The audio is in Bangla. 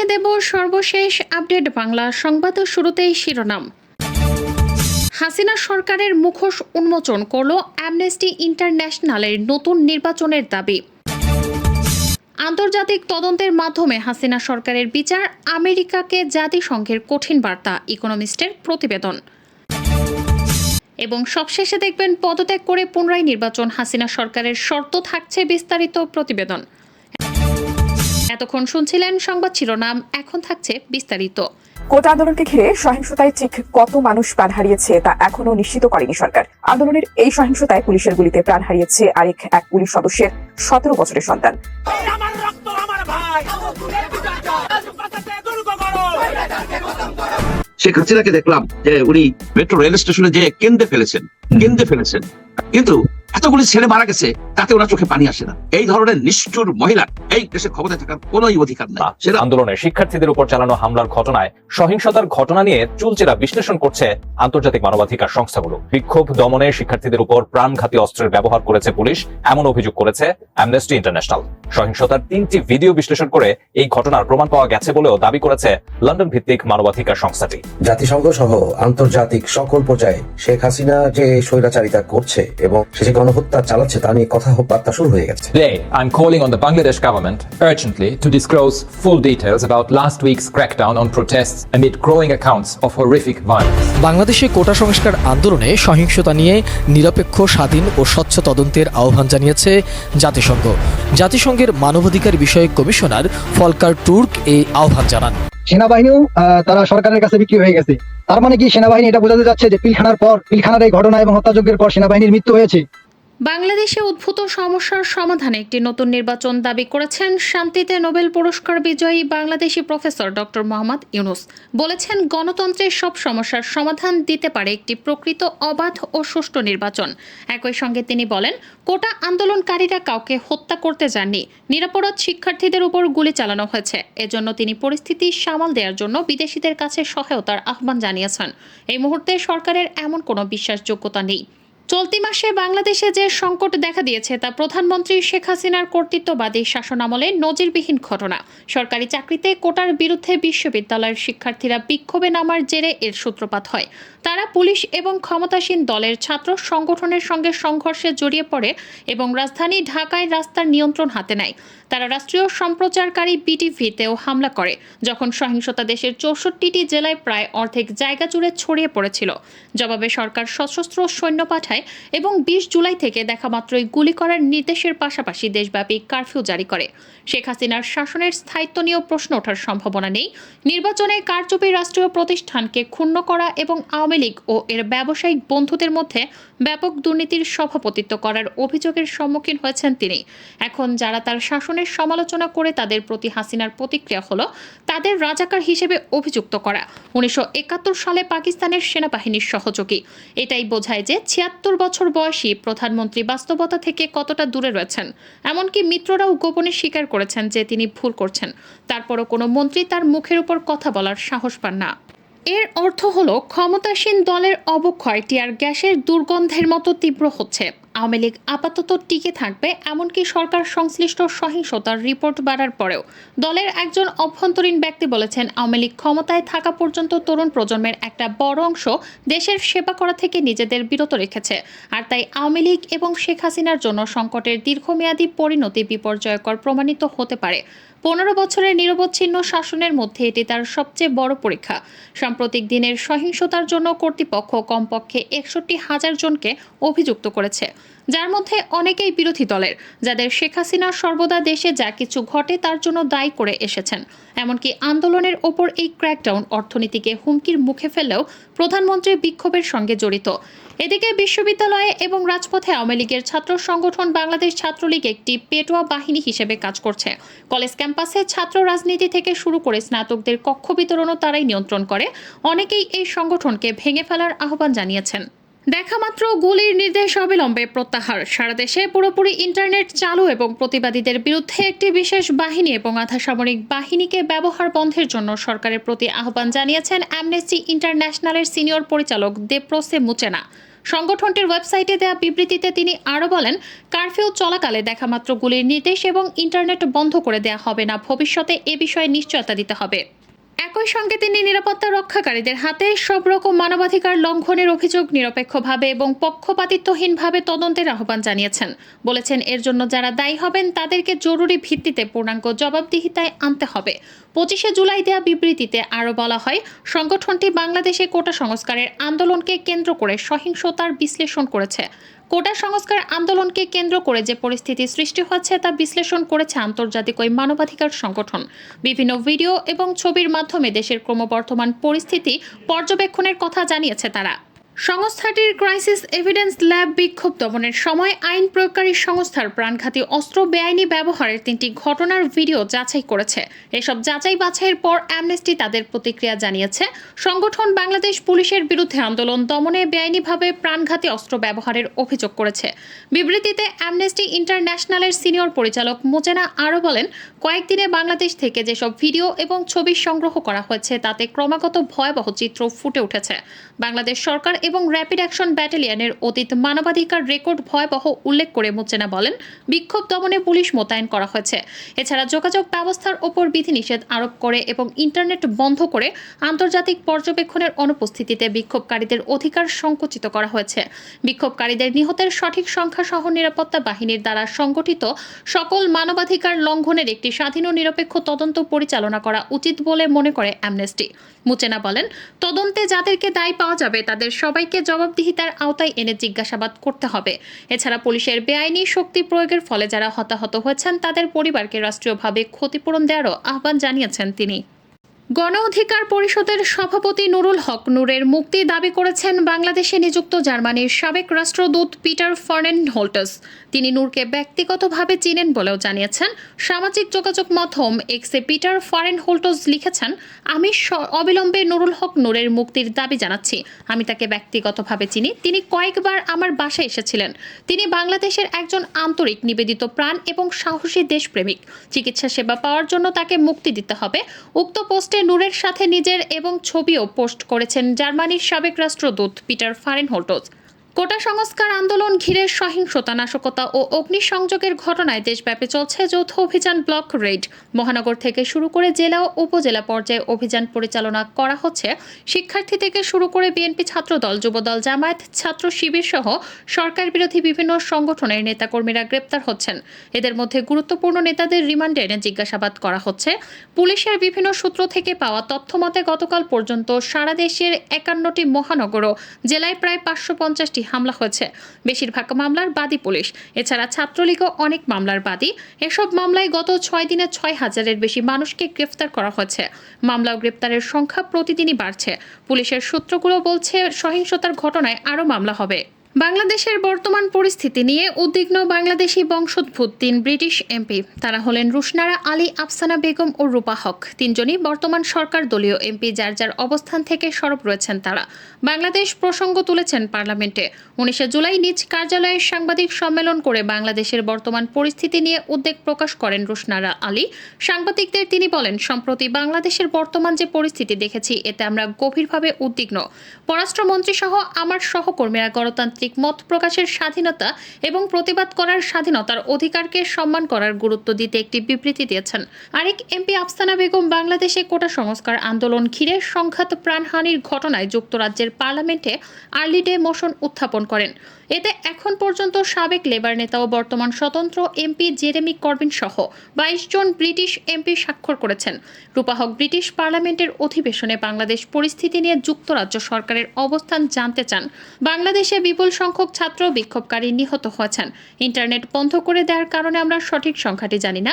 জানিয়ে দেব সর্বশেষ আপডেট বাংলা সংবাদ শুরুতেই শিরোনাম। হাসিনা সরকারের মুখোশ উন্মোচন করল অ্যামনেস্টি ইন্টারন্যাশনালের নতুন নির্বাচনের দাবি। আন্তর্জাতিক তদন্তের মাধ্যমে হাসিনা সরকারের বিচার আমেরিকাকে জাতিসংঘের কঠিন বার্তা, ইকোনমিস্টের প্রতিবেদন। এবং সবশেষে দেখবেন পদত্যাগ করে পুনরায় নির্বাচন, হাসিনা সরকারের শর্ত থাকছে বিস্তারিত প্রতিবেদন। এতক্ষণ শুনছিলেন সংবাদ শিরোনাম এখন থাকছে বিস্তারিত। কোটা আন্দোলনকে ঘিরে সহিংসতায় ঠিক কত মানুষ প্রাণ হারিয়েছে তা এখনও নিশ্চিত করেনি সরকার। আন্দোলনের এই সহিংসতায় পুলিশের গুলিতে প্রাণ হারিয়েছে আরেক এক পুলিশ সদস্যের সতেরো বছরের সন্তান। শেখ হাসিনাকে দেখলাম যে উনি মেট্রো রেল স্টেশনে যে কেন্দ্রে ফেলেছেন কেন্দ্রে ফেলেছেন। কিন্তু এতগুলি ছেলে মারা গেছে তাতে ওনার চোখে পানি আসে না। এই ধরনের নিষ্ঠুর মহিলা এই দেশে ক্ষমতায় থাকার কোন অধিকার নাই। সেটা আন্দোলনে শিক্ষার্থীদের উপর চালানো হামলার ঘটনায় সহিংসতার ঘটনা নিয়ে চুলচেরা বিশ্লেষণ করছে আন্তর্জাতিক মানবাধিকার সংস্থাগুলো। বিক্ষোভ দমনে শিক্ষার্থীদের উপর প্রাণঘাতী অস্ত্রের ব্যবহার করেছে পুলিশ এমন অভিযোগ করেছে অ্যামনেস্টি ইন্টারন্যাশনাল সহিংসতার তিনটি ভিডিও বিশ্লেষণ করে এই ঘটনার প্রমাণ পাওয়া গেছে বলেও দাবি করেছে লন্ডন ভিত্তিক মানবাধিকার সংস্থাটি। জাতিসংঘ সহ আন্তর্জাতিক সকল পর্যায়ে শেখ হাসিনা যে স্বৈরাচারিতা করছে এবং সে গণহত্যা চালাচ্ছে তা নিয়ে কথা বার্তা শুরু হয়ে গেছে। Today, I'm calling on the Bangladesh government urgently to disclose full details about last week's crackdown on protests amid growing accounts of horrific violence. বাংলাদেশে কোটা সংস্কার আন্দোলনে সহিংসতা নিয়ে নিরপেক্ষ স্বাধীন ও স্বচ্ছ তদন্তের আহ্বান জানিয়েছে জাতিসংঘ। জাতিসংঘের মানবাধিকার বিষয়ক কমিশনার ফলকার টুর্ক এই আহ্বান জানান। সেনাবাহিনীও আহ, তারা সরকারের কাছে বিক্রি হয়ে গেছে। তার মানে কি সেনাবাহিনী এটা বোঝাতে যাচ্ছে যে পিলখানার পর পিলখানার এই ঘটনা এবং হত্যাযজ্ঞের পর সেনাবাহিনীর মৃত্যু হয়েছে। বাংলাদেশে উদ্ভূত সমস্যার সমাধানে একটি নতুন নির্বাচন দাবি করেছেন শান্তিতে নোবেল পুরস্কার বিজয়ী বাংলাদেশি প্রফেসর ডক্টর মোহাম্মদ ইউনুস। বলেছেন গণতন্ত্রের সব সমস্যার সমাধান দিতে পারে একটি প্রকৃত অবাধ ও সুষ্ঠু নির্বাচন। একই সঙ্গে তিনি বলেন, কোটা আন্দোলনকারীরা কাউকে হত্যা করতে যাননি, নিরাপরাধ শিক্ষার্থীদের উপর গুলি চালানো হয়েছে। এজন্য তিনি পরিস্থিতি সামাল দেওয়ার জন্য বিদেশিদের কাছে সহায়তার আহ্বান জানিয়েছেন। এই মুহূর্তে সরকারের এমন কোনো বিশ্বাসযোগ্যতা নেই। চলতি মাসে বাংলাদেশে যে সংকট দেখা দিয়েছে তা প্রধানমন্ত্রী শেখ হাসিনার কর্তৃত্ববাদী শাসনামলে নজিরবিহীন ঘটনা। সরকারি চাকরিতে কোটার বিরুদ্ধে বিশ্ববিদ্যালয়ের শিক্ষার্থীরা বিক্ষোভে নামার জেরে এর সূত্রপাত হয়। তারা পুলিশ এবং ক্ষমতাসীন দলের ছাত্র সংগঠনের সঙ্গে সংঘর্ষে জড়িয়ে পড়ে এবং রাজধানী ঢাকায় রাস্তার নিয়ন্ত্রণ হাতে নেয়। তারা রাষ্ট্রীয় সম্প্রচারকারী বিটিভিতেও হামলা করে, যখন সহিংসতা দেশের চৌষট্টিটি জেলায় প্রায় অর্ধেক জায়গা জুড়ে ছড়িয়ে পড়েছিল। জবাবে সরকার সশস্ত্র সৈন্য পাঠায় এবং বিশ জুলাই থেকে দেখা মাত্রই গুলি করার নির্দেশের পাশাপাশি দেশব্যাপী কারফিউ জারি করে। শেখ হাসিনার শাসনের স্থায়িত্ব নিয়েও প্রশ্ন ওঠার সম্ভাবনা নেই। নির্বাচনে কারচুপি রাষ্ট্রীয় প্রতিষ্ঠানকে ক্ষুণ্ণ করা এবং আওয়ামী লীগ ও এর ব্যবসায়িক বন্ধুদের মধ্যে ব্যাপক দুর্নীতির সভাপতিত্ব করার অভিযোগের সম্মুখীন হয়েছেন তিনি। এখন যারা তার শাসনের সমালোচনা করে তাদের প্রতি হাসিনার প্রতিক্রিয়া হলো তাদের রাজাকার হিসেবে অভিযুক্ত করা। উনিশশো একাত্তর সালে পাকিস্তানের সেনাবাহিনীর সহযোগী। এটাই বোঝায় যে ছিয়াত্তর বছর বয়সী প্রধানমন্ত্রী বাস্তবতা থেকে কতটা দূরে রয়েছেন? এমনকি মিত্ররাও গোপনে স্বীকার করেছেন যে তিনি ভুল করছেন। তারপরও কোনো মন্ত্রী তার মুখের উপর কথা বলার সাহস পান না। এর অর্থ হলো ক্ষমতাসীন দলের অবক্ষয় টিয়ার গ্যাসের দুর্গন্ধের মতো তীব্র হচ্ছে। আওয়ামী লীগ আপাতত টিকে থাকবে, এমনকি সরকার সংশ্লিষ্ট সহিংসতার রিপোর্ট বাড়ার পরেও। দলের একজন অভ্যন্তরীণ ব্যক্তি বলেছেন, আওয়ামী লীগ ক্ষমতায় থাকা পর্যন্ত তরুণ প্রজন্মের একটা বড় অংশ দেশের সেবা করা থেকে নিজেদের বিরত রেখেছে। আর তাই আওয়ামী লীগ এবং শেখ হাসিনার জন্য সংকটের দীর্ঘমেয়াদী পরিণতি বিপর্যয়কর প্রমাণিত হতে পারে। পনেরো বছরের নিরবচ্ছিন্ন শাসনের মধ্যে এটি তার সবচেয়ে বড় পরীক্ষা। সাম্প্রতিক দিনের সহিংসতার জন্য কর্তৃপক্ষ কমপক্ষে একষট্টি হাজার জনকে অভিযুক্ত করেছে। যার মধ্যে অনেকেই বিরোধী দলের, যাদের শেখ হাসিনা সর্বদা দেশে যা কিছু ঘটে তার জন্য দায়ী করে এসেছেন। এমনকি আন্দোলনের ওপর এই ক্র্যাকডাউন অর্থনীতিকে হুমকির মুখে ফেললেও প্রধানমন্ত্রী বিক্ষোভের সঙ্গে জড়িত। এদিকে বিশ্ববিদ্যালয়ে এবং রাজপথে আওয়ামী লীগের ছাত্র সংগঠন বাংলাদেশ ছাত্রলীগ একটি পেটোয়া বাহিনী হিসেবে কাজ করছে। কলেজ ক্যাম্পাসে ছাত্র রাজনীতি থেকে শুরু করে স্নাতকদের কক্ষ বিতরণও তারাই নিয়ন্ত্রণ করে। অনেকেই এই সংগঠনকে ভেঙে ফেলার আহ্বান জানিয়েছেন। দেখা মাত্র গুলির নির্দেশ অবিলম্বে প্রত্যাহার। সারা দেশে পুরোপুরি ইন্টারনেট চালু এবং প্রতিবাদীদের বিরুদ্ধে একটি বিশেষ বাহিনী এবং আধা সামরিক বাহিনীকে ব্যবহার বন্ধের জন্য সরকারের প্রতি আহ্বান জানিয়েছেন অ্যামনেস্টি ইন্টারন্যাশনালের সিনিয়র পরিচালক দেপ্রসে মুচেনা। সংগঠনটির ওয়েবসাইটে দেওয়া বিবৃতিতে তিনি আরও বলেন, কারফিউ চলাকালে দেখামাত্র গুলির নির্দেশ এবং ইন্টারনেট বন্ধ করে দেওয়া হবে না। ভবিষ্যতে এ বিষয়ে নিশ্চয়তা দিতে হবে। একই সঙ্গে তিনি নিরাপত্তা রক্ষাকারীদের হাতে সব রকম মানবাধিকার লঙ্ঘনের অভিযোগ নিরপেক্ষভাবে এবং পক্ষপাতিত্বহীনভাবে তদন্তের আহ্বান জানিয়েছেন। বলেছেন, এর জন্য যারা দায়ী হবেন, তাদেরকে জরুরি ভিত্তিতে পূর্ণাঙ্গ জবাবদিহিতায় আনতে হবে। পঁচিশে জুলাই দেয়া বিবৃতিতে আরও বলা হয়, সংগঠনটি বাংলাদেশে কোটা সংস্কারের আন্দোলনকে কেন্দ্র করে সহিংসতার বিশ্লেষণ করেছে। কোটা সংস্কার আন্দোলনকে কেন্দ্র করে যে পরিস্থিতি সৃষ্টি হচ্ছে তা বিশ্লেষণ করেছে আন্তর্জাতিক ওই মানবাধিকার সংগঠন। বিভিন্ন ভিডিও এবং ছবির মাধ্যমে দেশের ক্রমবর্ধমান পরিস্থিতি পর্যবেক্ষণের কথা জানিয়েছে তারা। সংস্থাটির ক্রাইসিস এভিডেন্স ল্যাব বিক্ষোভ দমনের সময় আইন প্রয়োগকারী সংস্থার প্রাণঘাতী অস্ত্র বেআইনি ব্যবহারের তিনটি ঘটনার ভিডিও যাচাই করেছে। এসব যাচাই বাছাইয়ের পর অ্যামনেস্টি তাদের প্রতিক্রিয়া জানিয়েছে। সংগঠন বাংলাদেশ পুলিশের বিরুদ্ধে আন্দোলন দমনে বেআইনিভাবে প্রাণঘাতী অস্ত্র ব্যবহারের অভিযোগ করেছে। বিবৃতিতে অ্যামনেস্টি ইন্টারন্যাশনালের সিনিয়র পরিচালক মোজেনা আরও বলেন, কয়েকদিনে বাংলাদেশ থেকে যেসব ভিডিও এবং ছবি সংগ্রহ করা হয়েছে, তাতে ক্রমাগত ভয়াবহ চিত্র ফুটে উঠেছে। বাংলাদেশ সরকার এবং র্যাপিড অ্যাকশন ব্যাটালিয়নের অতীত মানবাধিকার রেকর্ড ভয়াবহ উল্লেখ করে মোচেনা বলেন, বিক্ষোভ দমনে পুলিশ মোতায়েন করা হয়েছে। এছাড়া যোগাযোগ ব্যবস্থার ওপর বিধিনিষেধ আরোপ করে এবং ইন্টারনেট বন্ধ করে আন্তর্জাতিক পর্যবেক্ষণের অনুপস্থিতিতে বিক্ষোভকারীদের অধিকার সংকুচিত করা হয়েছে। বিক্ষোভকারীদের নিহতের সঠিক সংখ্যা সহ নিরাপত্তা বাহিনীর দ্বারা সংগঠিত সকল মানবাধিকার লঙ্ঘনের একটি স্বাধীন ও নিরপেক্ষ তদন্ত পরিচালনা করা উচিত বলে মনে করে অ্যামনেস্টি। মুচেনা বলেন, তদন্তে যাদেরকে দায়ী পাওয়া যাবে তাদের সবাইকে জবাবদিহিতার আওতায় এনে জিজ্ঞাসাবাদ করতে হবে। এছাড়া পুলিশের বেআইনি শক্তি প্রয়োগের ফলে যারা হতাহত হয়েছেন, তাদের পরিবারকে রাষ্ট্রীয়ভাবে ক্ষতিপূরণ দেওয়ারও আহ্বান জানিয়েছেন তিনি। গণ অধিকার পরিষদের সভাপতি নুরুল হক নূরের মুক্তি দাবি করেছেন বাংলাদেশে নিযুক্ত জার্মানির সাবেক রাষ্ট্রদূত পিটার ফার্নেন হোল্টাস তিনি নূরকে ব্যক্তিগতভাবে চিনেন বলেও জানিয়েছেন, সামাজিক যোগাযোগ মাধ্যম এক্সে পিটার ফারেন হোল্টস লিখেছেন, আমি অবিলম্বে নুরুল হক নূরের মুক্তির দাবি জানাচ্ছি। আমি তাকে ব্যক্তিগতভাবে চিনি। তিনি কয়েকবার আমার বাসায় এসেছিলেন। তিনি বাংলাদেশের একজন আন্তরিক নিবেদিত প্রাণ এবং সাহসী দেশপ্রেমিক। চিকিৎসা সেবা পাওয়ার জন্য তাকে মুক্তি দিতে হবে। উক্ত পোস্টে নূরের সাথে নিজের এবং ছবিও পোস্ট করেছেন জার্মানির সাবেক রাষ্ট্রদূত পিটার ফারেন হোল্টস কোটা সংস্কার আন্দোলন ঘিরে সহিংসতা নাশকতা ও অগ্নিসংযোগের ঘটনায় দেশব্যাপী চলছে যৌথ অভিযান ব্লক রেড। মহানগর থেকে শুরু করে জেলা ও উপজেলা পর্যায়ে অভিযান পরিচালনা করা হচ্ছে। শিক্ষার্থী থেকে শুরু করে বিএনপি ছাত্রদল, যুবদল, জামায়াত, ছাত্র শিবির সহ সরকার বিরোধী বিভিন্ন সংগঠনের নেতাকর্মীরা গ্রেপ্তার হচ্ছেন। এদের মধ্যে গুরুত্বপূর্ণ নেতাদের রিমান্ডে এনে জিজ্ঞাসাবাদ করা হচ্ছে। পুলিশের বিভিন্ন সূত্র থেকে পাওয়া তথ্য মতে গতকাল পর্যন্ত সারা দেশের একান্নটি মহানগর ও জেলায় প্রায় পাঁচশো পঞ্চাশটি হামলা হয়েছে। বেশিরভাগ মামলার বাদী পুলিশ। এছাড়া ছাত্রলীগও অনেক মামলার বাদী। এসব মামলায় গত ছয় দিনে ছয় হাজারের বেশি মানুষকে গ্রেফতার করা হয়েছে। মামলা গ্রেপ্তারের সংখ্যা প্রতিদিনই বাড়ছে। পুলিশের সূত্রগুলো বলছে, সহিংসতার ঘটনায় আরও মামলা হবে। বাংলাদেশের বর্তমান পরিস্থিতি নিয়ে উদ্বিগ্ন বাংলাদেশি বংশোদ্ভূত তিন ব্রিটিশ এমপি। তারা হলেন রুশনারা আলী, আফসানা বেগম ও রূপা হক। তিনজনই বর্তমান সরকার দলীয় এমপি, যার যার অবস্থান থেকে সরব রয়েছেন তারা। বাংলাদেশ প্রসঙ্গ তুলেছেন পার্লামেন্টে। উনিশে জুলাই নিজ কার্যালয়ে সাংবাদিক সম্মেলন করে বাংলাদেশের বর্তমান পরিস্থিতি নিয়ে উদ্বেগ প্রকাশ করেন রুশনারা আলী। সাংবাদিকদের তিনি বলেন, সম্প্রতি বাংলাদেশের বর্তমান যে পরিস্থিতি দেখেছি, এতে আমরা গভীরভাবে উদ্বিগ্ন। পররাষ্ট্রমন্ত্রী সহ আমার সহকর্মীরা গণতান্ত্রিক মত প্রকাশের স্বাধীনতা এবং প্রতিবাদ করার স্বাধীনতার অধিকারকে সম্মান করার গুরুত্ব দিতে একটি বিবৃতি দিয়েছেন। আরেক এমপি আফসানা বেগম বাংলাদেশে কোটা সংস্কার আন্দোলন ঘিরে সংঘাত প্রাণহানির ঘটনায় যুক্তরাজ্যের পার্লামেন্টে আর্লি ডে মোশন উত্থাপন করেন। এতে এখন পর্যন্ত সাবেক লেবার নেতা ও বর্তমান স্বতন্ত্র এমপি জেরেমি করবিন সহ বাইশ জন ব্রিটিশ এমপি স্বাক্ষর করেছেন। রূপাহক ব্রিটিশ পার্লামেন্টের অধিবেশনে বাংলাদেশ পরিস্থিতি নিয়ে যুক্তরাজ্য সরকারের অবস্থান জানতে চান। বাংলাদেশে বিপুল সংখ্যক ছাত্র বিক্ষোভকারী নিহত হয়েছেন। ইন্টারনেট বন্ধ করে দেওয়ার কারণে আমরা সঠিক সংখ্যাটি জানি না।